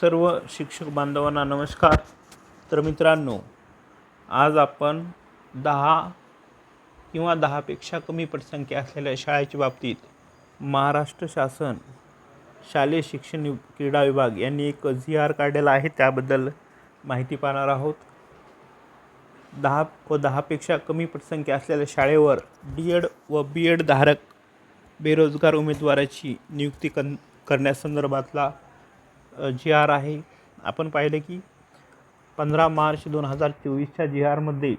सर्व शिक्षक बांधवांना नमस्कार. तर मित्रांनो आज आपण दहा किंवा दहापेक्षा कमी पटसंख्या असलेल्या शाळेच्या बाबतीत महाराष्ट्र शासन शालेय शिक्षण क्रीडा विभाग यांनी एक झी आर काढलेला आहे. त्याबद्दल माहिती पाहणार आहोत. दहा व दहापेक्षा कमी पटसंख्या असलेल्या शाळेवर डी एड व बी एड धारक बेरोजगार उमेदवाराची नियुक्ती कन करण्यासंदर्भातला जी आर आहे. आपण पाहिलं की पंधरा मार्च दोन हजार चोवीसच्या जी आरमध्ये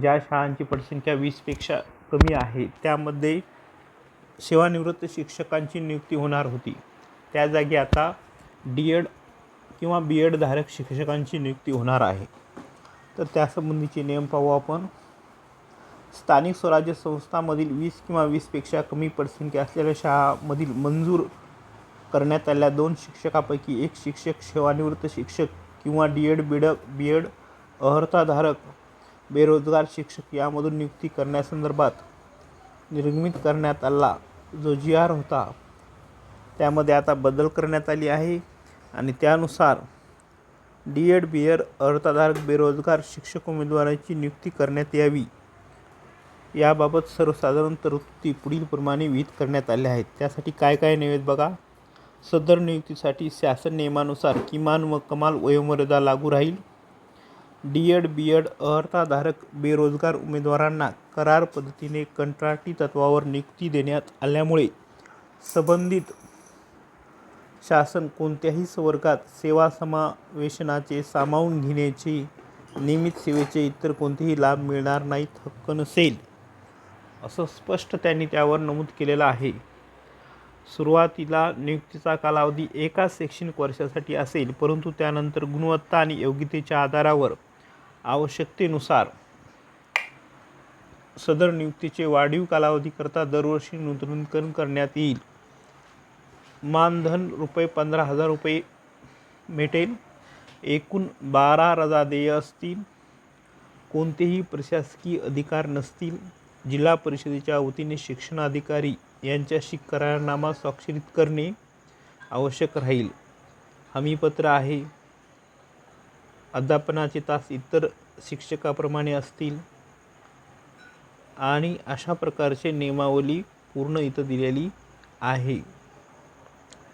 ज्या शाळांची पटसंख्या वीसपेक्षा कमी आहे त्यामध्ये सेवानिवृत्त शिक्षकांची नियुक्ती होणार होती. त्या जागी आता डी एड किंवा बी एडधारक शिक्षकांची नियुक्ती होणार आहे. तर त्यासंबंधीचे नियम पाहू आपण. स्थानिक स्वराज्य संस्थांमधील वीस किंवा वीसपेक्षा कमी पटसंख्या असलेल्या शाळांमधील मंजूर करण्यात आल्या दोन शिक्षकापैकी एक शिक्षक सेवानिवृत्त शिक्षक किंवा D Ed B B Ed अर्हताधारक बेरोजगार शिक्षक यामधून नियुक्ती करण्यासंदर्भात निर्गमित करण्यात आला. जो जी आर होता त्यामध्ये आता बदल करण्यात आली आहे आणि त्यानुसार डी एड बी एड अर्हताधारक बेरोजगार शिक्षक उमेदवारांची नियुक्ती करण्यात यावी. याबाबत सर्वसाधारण तरतुदी पुढीलप्रमाणे विहित करण्यात आल्या आहेत. त्यासाठी काय काय निवेद बघा. सदर नियुक्तीसाठी शासन नियमानुसार किमान व कमाल वयोमर्यादा लागू राहील. डी एड बी एड अर्हताधारक बेरोजगार उमेदवारांना करार पद्धतीने कंत्राटी तत्वावर नियुक्ती देण्यात आल्यामुळे संबंधित शासन कोणत्याही वर्गात सेवा समावेशनाचे सामावून घेण्याचे नियमित सेवेचे इतर कोणतेही लाभ मिळणार नाहीत हक्क नसेल असं स्पष्ट त्यांनी त्यावर नमूद केलेलं आहे. सुरुवातीला नियुक्तीचा कालावधी एका शैक्षणिक वर्षासाठी असेल परंतु त्यानंतर गुणवत्ता आणि योग्यतेच्या आधारावर आवश्यकतेनुसार सदर नियुक्तीचे वाढीव कालावधीकरता दरवर्षी नूतनीकरण करण्यात येईल. मानधन रुपये पंधरा हजार रुपये भेटेल एकूण बारा रजा देय असतील. कोणतेही प्रशासकीय अधिकार नसतील. जिल्हा परिषदेच्या वतीने शिक्षणाधिकारी यांच्याशी करारनामा स्वाक्षरित करणे आवश्यक राहील. हमीपत्र आहे. अध्यापनाचे तास इतर शिक्षकाप्रमाणे असतील. आणि अशा प्रकारचे नियमावली पूर्ण इथं दिलेली आहे.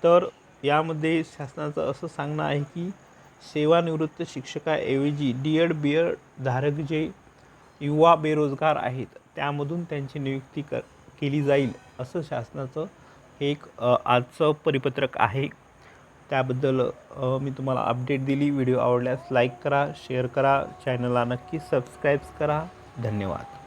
तर यामध्ये शासनाचं असं सांगणं आहे की सेवानिवृत्त शिक्षकाऐवजी डी एड बी एड धारक जे युवा बेरोजगार आहेत त्यामधून त्यांची नियुक्ती कर केली जाईल. असं शासनाचं एक आजचं परिपत्रक आहे. त्याबद्दल मी तुम्हाला अपडेट दिली. व्हिडिओ आवडल्यास लाईक करा शेअर करा. चॅनलला नक्की सबस्क्राईब्स करा. धन्यवाद.